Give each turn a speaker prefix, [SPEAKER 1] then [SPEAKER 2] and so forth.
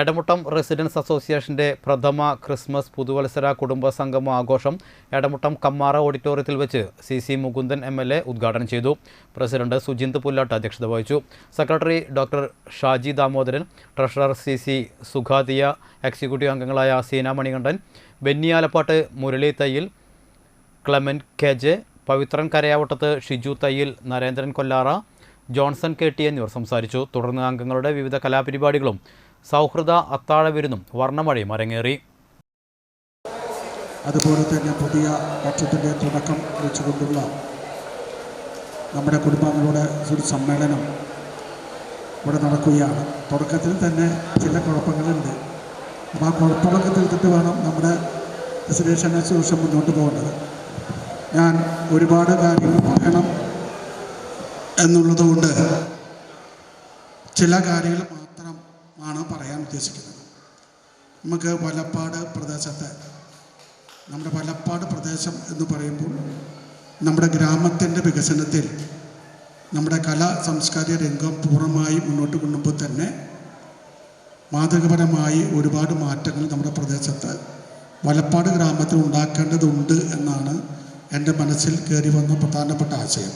[SPEAKER 1] Edamuttam residence അസോസിയേഷന്റെ പ്രഥമ Christmas പുതുവത്സര കുടുംബ സംഗമ ആഘോഷം എടമുട്ടം കമ്മാറ ഓഡിറ്റോറിയത്തിൽ വെച്ച് C C Mukundan M L A ഉദ്ഘാടനം ചെയ്തു. പ്രസിഡന്റ് സുജിന്ത് പുല്ലാട്ട് അധ്യക്ഷത വഹിച്ചു. Secretary doctor Shaji Damodaran treasurer C C Sukhadia executive അംഗങ്ങളായ Seena Manikandan Benny Alappat Murali Thayyil Clement K J Pavithran Karayavattath Shiju Thayyil Narendran Kollara Johnson K T എന്നിവർ സംസാരിച്ചു. തുടർന്ന് അംഗങ്ങളുടെ വിവിധ കലാപരിപാടികളും സൗഹൃദ അത്താഴ വിരുന്നും വർണമഴയും അരങ്ങേറി.
[SPEAKER 2] അതുപോലെ തന്നെ പുതിയ വർഷത്തിന്റെ തുടക്കം വെച്ചുകൊണ്ടുള്ള നമ്മുടെ കുടുംബാംഗങ്ങളുടെ ഒരു സമ്മേളനം ഇവിടെ നടക്കുകയാണ്. തുടക്കത്തിൽ തന്നെ ചില കുഴപ്പങ്ങളുണ്ട്. അപ്പോൾ ആ കുഴപ്പങ്ങളൊക്കെ തീർത്തിട്ട് വേണം നമ്മുടെ റെസിഡേഷൻ അസോസിയേഷൻ മുന്നോട്ട് പോകേണ്ടത്. ഞാൻ ഒരുപാട് കാര്യങ്ങൾ പറയണം എന്നുള്ളതുകൊണ്ട് ചില കാര്യങ്ങൾ മാത്രമാണ് പറയാൻ ഉദ്ദേശിക്കുന്നത്. നമുക്ക് വലപ്പാട് പ്രദേശത്തെ നമ്മുടെ വലപ്പാട് പ്രദേശം എന്ന് പറയുമ്പോൾ നമ്മുടെ ഗ്രാമത്തിന്റെ വികസനത്തിൽ നമ്മുടെ കലാ സാംസ്കാരിക രംഗം പൂർണമായി മുന്നോട്ട് കൊണ്ടുമ്പോൾ തന്നെ മാതൃകപരമായി ഒരുപാട് മാറ്റങ്ങൾ നമ്മുടെ പ്രദേശത്ത് വലപ്പാട് ഗ്രാമത്തിൽ ഉണ്ടാക്കേണ്ടതുണ്ട് എന്നാണ് എന്റെ മനസ്സിൽ കയറി വന്ന പ്രധാനപ്പെട്ട ആശയം.